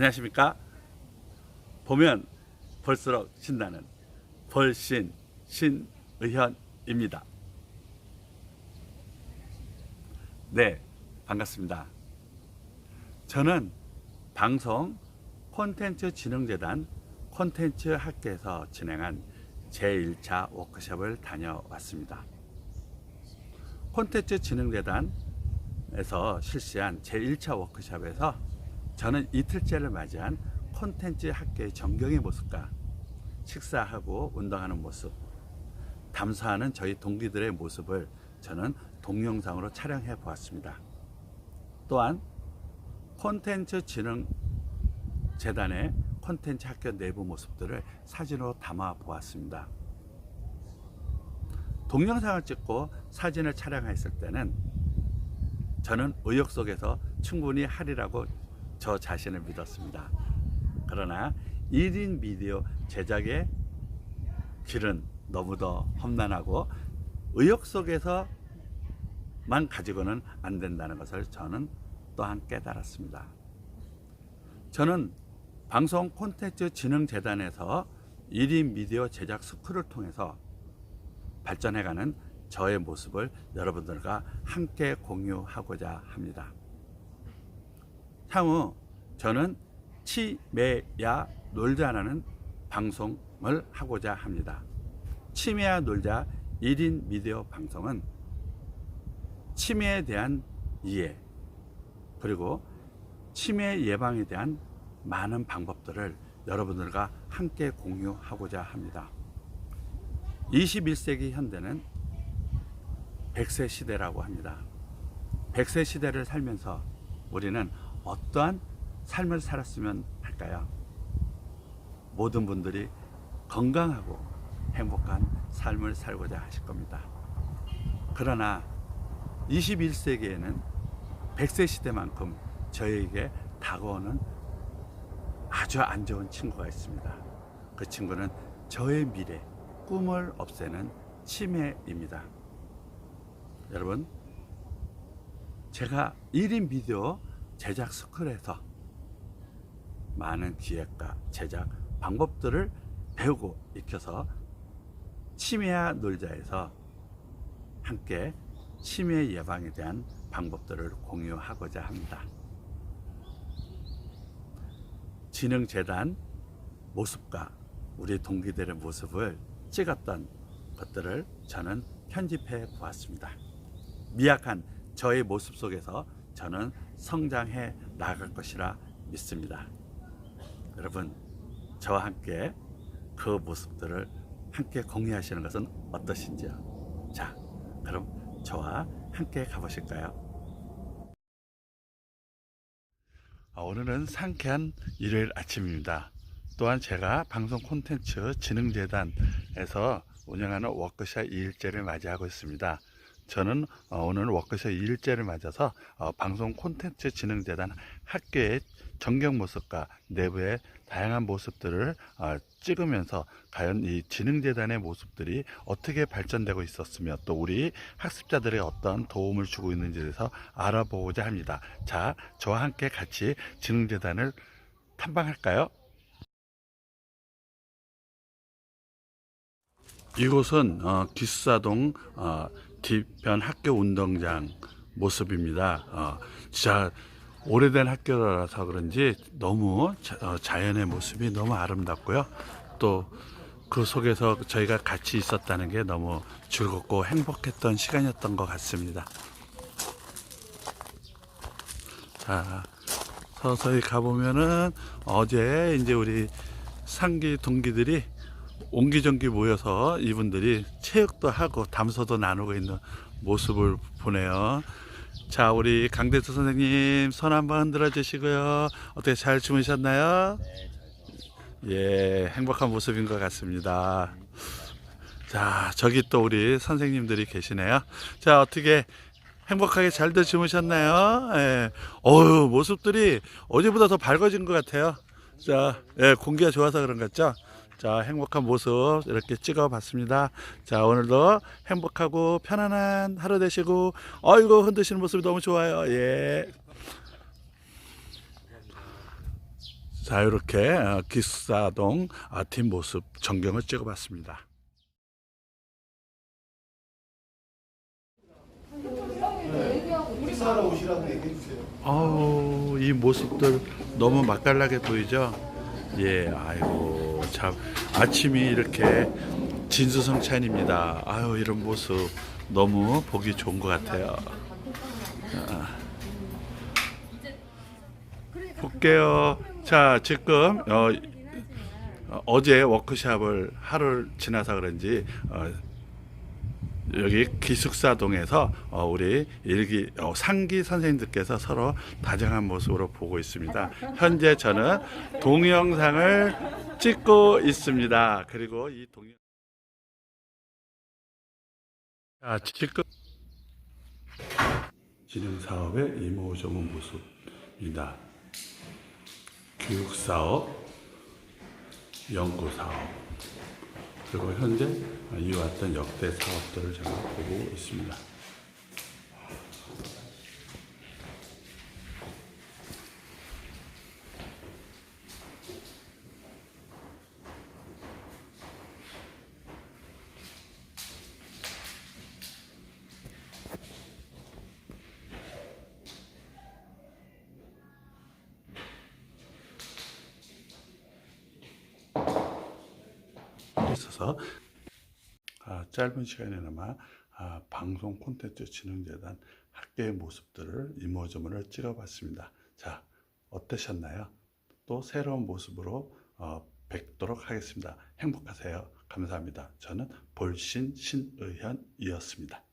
안녕하십니까? 보면 볼수록 신나는 벌신 신의현입니다. 네, 반갑습니다. 저는 방송 콘텐츠 진흥재단 콘텐츠 학교에서 진행한 제1차 워크숍을 다녀왔습니다. 콘텐츠 진흥재단에서 실시한 제1차 워크숍에서 저는 이틀째를 맞이한 콘텐츠 학교의 전경의 모습과 식사하고 운동하는 모습, 담사하는 저희 동기들의 모습을 저는 동영상으로 촬영해 보았습니다. 또한 콘텐츠 진흥 재단의 콘텐츠 학교 내부 모습들을 사진으로 담아 보았습니다. 동영상을 찍고 사진을 촬영했을 때는 저는 의욕 속에서 충분히 하리라고 저 자신을 믿었습니다. 그러나 1인 미디어 제작의 길은 너무도 험난하고 의욕 속에서만 가지고는 안 된다는 것을 저는 또한 깨달았습니다. 저는 방송 콘텐츠 진흥재단에서 1인 미디어 제작 스쿨을 통해서 발전해가는 저의 모습을 여러분들과 함께 공유하고자 합니다. 향후 저는 치매야 놀자라는 방송을 하고자 합니다. 치매야 놀자 1인 미디어 방송은 치매에 대한 이해 그리고 치매 예방에 대한 많은 방법들을 여러분들과 함께 공유하고자 합니다. 21세기 현대는 100세 시대라고 합니다. 100세 시대를 살면서 우리는 어떠한 삶을 살았으면 할까요? 모든 분들이 건강하고 행복한 삶을 살고자 하실 겁니다. 그러나 21세기에는 100세 시대만큼 저에게 다가오는 아주 안 좋은 친구가 있습니다. 그 친구는 저의 미래, 꿈을 없애는 치매입니다. 여러분, 제가 1인 비디오 제작 스쿨에서 많은 기획과 제작 방법들을 배우고 익혀서 치매와 놀자에서 함께 치매 예방에 대한 방법들을 공유하고자 합니다. 진흥재단 모습과 우리 동기들의 모습을 찍었던 것들을 저는 편집해 보았습니다. 미약한 저의 모습 속에서 저는 성장해 나갈 것이라 믿습니다. 여러분, 저와 함께 그 모습들을 함께 공유하시는 것은 어떠신지요? 자, 그럼 저와 함께 가보실까요? 아, 오늘은 상쾌한 일요일 아침입니다. 또한 제가 방송 콘텐츠 진흥재단에서 운영하는 워크숍 2일째를 맞이하고 있습니다. 저는 어, 오늘 워크숍 2일째를 맞아서 어, 방송 콘텐츠 진흥재단 학교의 전경 모습과 내부의 다양한 모습들을 어, 찍으면서 과연 이 진흥재단의 모습들이 어떻게 발전되고 있었으며 또 우리 학습자들의 어떤 도움을 주고 있는지에 대해서 알아보고자 합니다. 자, 저와 함께 같이 진흥재단을 탐방할까요? 이곳은 어, 뒷사동 어, 뒤편 학교 운동장 모습입니다. 어, 진짜 오래된 학교라서 그런지 너무 자, 연의 모습이 너무 아름답고요. 또 그 속에서 저희가 같이 있었다는 게 너무 즐겁고 행복했던 시간이었던 것 같습니다. 자, 서서히 가보면은 어제 이제 우리 상기 동기들이 옹기종기 모여서 이분들이 체육도 하고 담소도 나누고 있는 모습을 보네요. 자, 우리 강대수 선생님 손 한번 흔들어 주시고요. 어떻게 잘 주무셨나요? 예, 행복한 모습인 것 같습니다. 자, 저기 또 우리 선생님들이 계시네요. 자, 어떻게 행복하게 잘들 주무셨나요? 예. 어유 모습들이 어제보다 더 밝아진 것 같아요. 자, 예, 공기가 좋아서 그런 것 같죠? 자, 행복한 모습 이렇게 찍어 봤습니다. 자, 오늘도 행복하고 편안한 하루 되시고, 어이구, 흔드시는 모습이 너무 좋아요. 예. 자, 이렇게 어, 기사동 아, 뒷모습 전경을 찍어 봤습니다. 식사하러 오시라고 얘기해 주세요. 아우 이 모습들 너무 맛깔나게 보이죠? 예, 아이고 참 아침이 이렇게 진수성찬입니다. 아유 이런 모습 너무 보기 좋은 것 같아요. 자, 볼게요. 자 지금 어, 어, 어제 워크샵을 하루를 지나서 그런지 어, 여기 기숙사동에서 어, 우리 일기 어, 상기 선생님들께서 서로 다정한 모습으로 보고 있습니다. 현재 저는 동영상을 찍고 있습니다. 그리고 이 동영 자, 지금 진행 사업의 이모저모 모습입니다. 교육 사업, 연구 사업, 그리고 현재 이어왔던 역대 사업들을 제가 보고 있습니다. 있어서 아, 짧은 시간에나마 아, 방송 콘텐츠 진흥재단 학교의 모습들을 이모저모를 찍어봤습니다. 자, 어떠셨나요? 또 새로운 모습으로 어, 뵙도록 하겠습니다. 행복하세요. 감사합니다. 저는 볼신 신의현이었습니다.